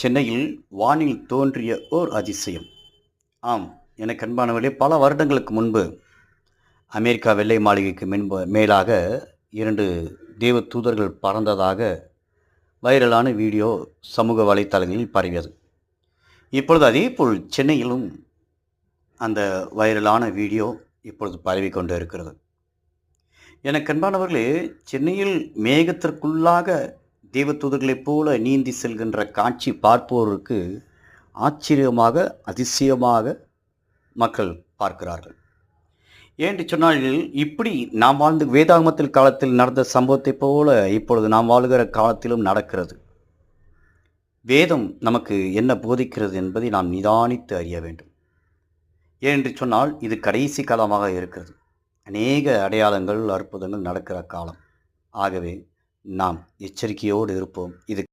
சென்னையில் வானில் தோன்றிய ஓர் அதிசயம். ஆம் எனக்கு அன்பானவர்களே பல வருடங்களுக்கு முன்பு அமெரிக்கா வெள்ளை மாளிகைக்கு முன்பு மேலாக இரண்டு தேவ தூதர்கள் பறந்ததாக வைரலான வீடியோ சமூக வலைத்தளங்களில் பரவியது. இப்பொழுது அதேபோல் சென்னையிலும் அந்த வைரலான வீடியோ இப்பொழுது பரவி கொண்டு இருக்கிறது. எனக்கு அன்பானவர்களே சென்னையில் மேகத்திற்குள்ளாக தேவதூதர்களைப் போல நீந்தி செல்கின்ற காட்சி பார்ப்போருக்கு ஆச்சரியமாக அதிசயமாக மக்கள் பார்க்கிறார்கள். ஏன்று சொன்னால் இப்படி நாம் வாழ்ந்து வேதாகமத்தில் காலத்தில் நடந்த சம்பவத்தைப் போல இப்பொழுது நாம் வாழுகிற காலத்திலும் நடக்கிறது. வேதம் நமக்கு என்ன போதிக்கிறது என்பதை நாம் நிதானித்து அறிய வேண்டும். ஏனென்று சொன்னால் இது கடைசி காலமாக இருக்கிறது. அநேக அடையாளங்கள் அற்புதங்கள் நடக்கிற காலம். ஆகவே நாம் எச்சரிக்கையோடு இருப்போம். இது